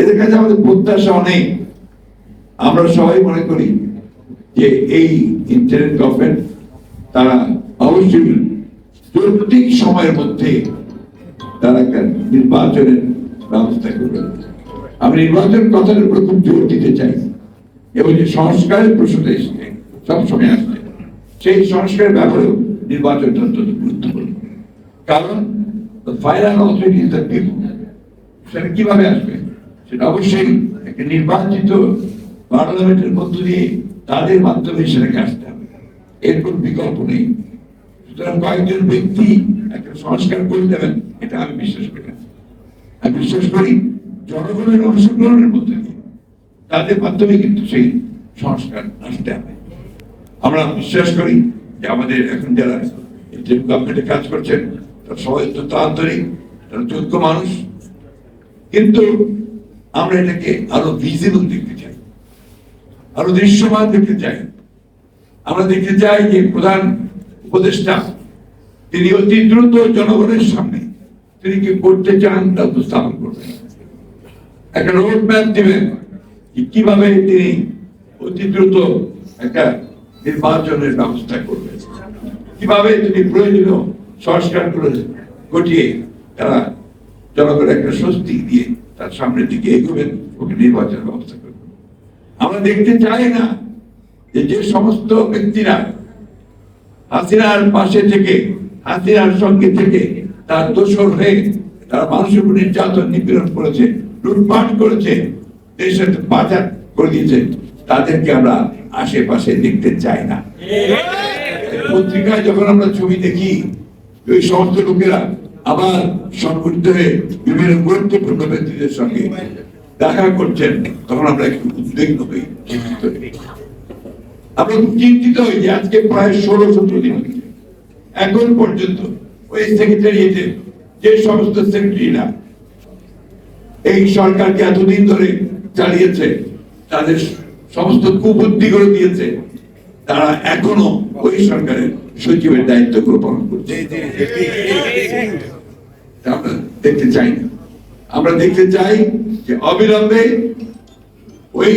এদের কাছে আমাদের প্রত্যাশা অনেক আমরা সবাই মনে করি যে এই ইন্টারনেট গভর্নমেন্ট তারা অবশ্যই সঠিক সময়ের মধ্যে তারা একটা নির্বাচনের ব্যবস্থা করবে। আমি নির্বাচন কথার উপর খুব জোর দিতে চাই এবং যে সংস্কারের প্রশ্নটা এসছে, সবসময় আসছে, সেই সংস্কারের ব্যাপারেও নির্বাচনটা অত্যন্ত গুরুত্বপূর্ণ। কারণ ফাইনাল অথরিটি ইজ দ্য সেটা কীভাবে আসবে? সেটা অবশ্যই একটা নির্বাচিত পার্লামেন্টের মধ্য দিয়ে তাদের মাধ্যমে সেটাকে আসতে হবে। এর কোন বিকল্প নেই। সুতরাং কয়েকজন ব্যক্তি একটা সংস্কার করে দেবেন, এটা আমি বিশ্বাস করি না। আমি বিশ্বাস করি জনগণের অংশগ্রহণের মধ্যে দিয়ে তাদের মাধ্যমে কিন্তু সেই সংস্কার আসতে হবে। আমরা বিশ্বাস করি যে আমাদের এখন যারা গভর্নমেন্টে কাজ করছেন, তারা সবাই অত্যন্ত আন্তরিক, তারা যোগ্য মানুষ। কিন্তু আমরা এটাকে আরও ভিজিবল দেখতে চাই, আরও দৃশ্যমান দেখতে চাই। আমরা দেখতে চাই যে প্রধান উপদেষ্টা, তিনি অতি দ্রুত জনগণের সামনে তিনি কি করতে চান তা উপস্থাপন করবেন। একটা রোড ম্যাপ দিবেন কীভাবে তিনি অতি দ্রুত একটা নির্বাচনের ব্যবস্থা করবেন। কীভাবে তিনি প্রয়োজনীয় সংস্কার করে ঘটিয়ে তারা জনগণের একটা স্বস্তি দিয়ে তার সামনের দিকে এগোবেন ওকে নির্বাচনের ব্যবস্থা করবেন। আমরা দেখতে চাই না যে যে সমস্ত ব্যক্তিরা হাসিনার পাশে থেকে হাসিনার সঙ্গে থেকে তার দোষর হয়ে তারা মানুষের উপর নির্যাতন নিপীড়ন করেছে লুটপাট করেছে দেশের বাজার করে দিয়েছে তাদেরকে আমরা আশেপাশে দেখতে চাই না। পত্রিকায় যখন আমরা ছবি দেখি ওই সমস্ত লোকেরা আবার সংগঠিত হয়ে বিভিন্ন গুরুত্বপূর্ণ ব্যক্তিদের সঙ্গে দেখা করছেন, তখন আমরা একটু উদ্বিগ্ন হই, চিন্তিত আমরা চিন্তিত হই যে আজকে প্রায় ষোলো সতেরো দিন এখন পর্যন্ত ওই সেক্রেটারিয়েটে যে সমস্ত সেক্রেটারিরা এই সরকারকে এতদিন ধরে চালিয়েছে, তাদের সমস্ত কুবুদ্ধিগুলো দিয়েছে, তারা এখনও ওই সরকারের সচিবের দায়িত্ব পালন করছে। দেখতে চাই না। আমরা দেখতে চাই যে অবিলম্বে ওই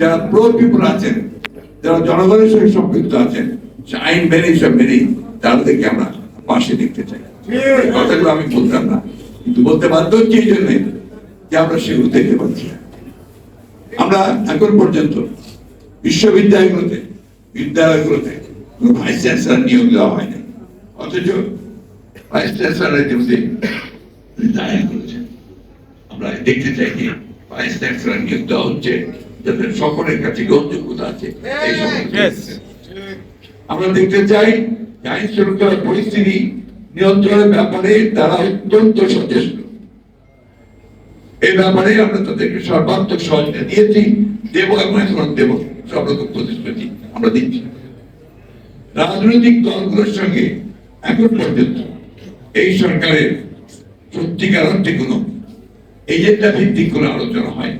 যারা প্রো পিপল আছেন, যারা জনগণের সঙ্গে সম্পৃক্ত আছেন আইন মেনে সব তাদেরকে আমরা পাশে দেখতে চাই। কথাগুলো আমি বলতাম না, কিন্তু বলতে বাধ্য হচ্ছি এই জন্যে যে আমরা সেগুলো দেখতে পাচ্ছি। আমরা এখন পর্যন্ত বিশ্ববিদ্যালয়গুলোতে, বিদ্যালয়গুলোতে কোনো ভাইস চ্যান্সেলর নিয়োগ দেওয়া হয়নি। অথচ ভাইস চ্যান্সেলর ইতিমধ্যে রিটায়ার করেছেন আমরা দেখতে চাই যে ভাইস চ্যান্সেলর নিয়োগ দেওয়া হচ্ছে যাদের সকলের কাছে গ্রহণযোগ্যতা আছে এই আমরা দেখতে চাই আইন শৃঙ্খলা পরিস্থিতি নিয়ন্ত্রণের ব্যাপারে তারা অত্যন্ত সচেষ্ট। এই ব্যাপারে আমরা তাদেরকে সর্বাত্মক সহযোগিতা দিয়েছি দেব এবং এখন দেব সব প্রতিশ্রুতি আমরা দিচ্ছি। রাজনৈতিক দলগুলোর সঙ্গে এখন পর্যন্ত এই সরকারের সত্যিকার অর্থে কোনো এজেন্ডা ভিত্তিক কোনো আলোচনা হয়,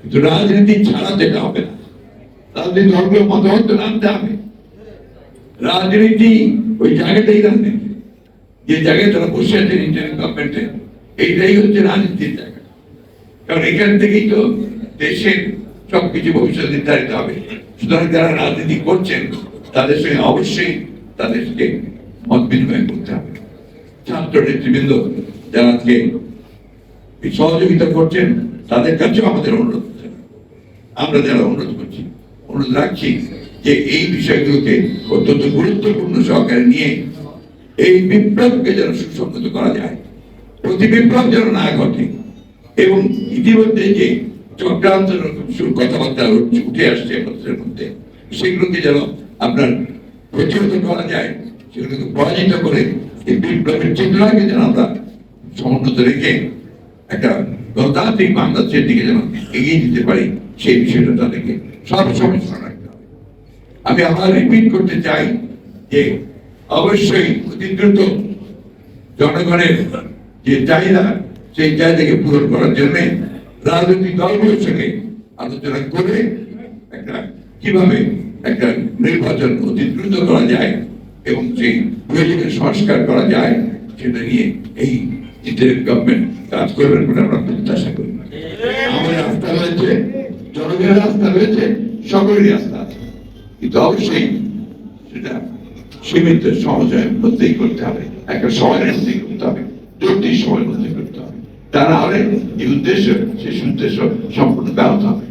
কিন্তু রাজনীতি ছাড়া যেটা হবে না। রাজনীতি দলগুলো মতামত নামতে হবে। রাজনীতি ওই জায়গাটাই রাজনীতি। যে জায়গায় তারা বসে আছেন ইন্টারনেট গভর্নমেন্টে এইটাই হচ্ছে রাজনীতির জায়গা। কারণ এখান থেকেই তো দেশের সবকিছু ভবিষ্যৎ নির্ধারিত হবে। সুতরাং যারা রাজনীতি করছেন, তাদের সঙ্গে অবশ্যই তাদেরকে মত বিনিময় করতে হবে। ছাত্র যারা আজকে সহযোগিতা করছেন, তাদের কাছেও আমাদের অনুরোধ। আমরা যারা অনুরোধ করছি, অনুরোধ রাখছি যে এই বিষয়গুলোকে অত্যন্ত গুরুত্বপূর্ণ সহকারে নিয়ে এই বিপ্লবকে যেন সুসংগত করা যায়, প্রতি বিপ্লব যেন না ঘটে, এবং ইতিমধ্যে যে চক্রান্ত কথাবার্তা উঠে আসছে মানুষের মধ্যে, সেগুলোকে যেন আপনার প্রতিহত করা যায়, সেগুলোকে পরাজিত করে যেন আমরা সমুন্নত রেখে একটা গণতান্ত্রিক বাংলাদেশের দিকে যেন এগিয়ে দিতে পারি, সেই বিষয়টা তাদেরকে সব স্মরণ রাখতে হবে। আমি আবার রিপিট করতে চাই যে অবশ্যই অতি দ্রুত জনগণের যে চাহিদা, সেই চাহিদাকে পূরণ করার জন্য রাজনৈতিক দলগুলোর সঙ্গে আলোচনা করে একটা, কীভাবে একটা নির্বাচন অতি দ্রুত করা যায় এবং সেই বিল্ডিংয়ের সংস্কার করা যায়, সেটা নিয়ে এই স্টেট গভর্নমেন্ট কাজ করবেন বলে আমরা প্রত্যাশা করি। আমাদের রাস্তা রয়েছে, জনগণের রাস্তা রয়েছে, সকলেরই রাস্তা আছে। কিন্তু অবশ্যই সেটা সীমিত সমঝয়ের মধ্যেই করতে হবে, একটা সময়ের মধ্যেই করতে হবে, জটিল সময়ের মধ্যে করতে হবে। তা না হলে এই উদ্দেশ্য সেই উদ্দেশ্য সম্পূর্ণ ব্যাহত হবে।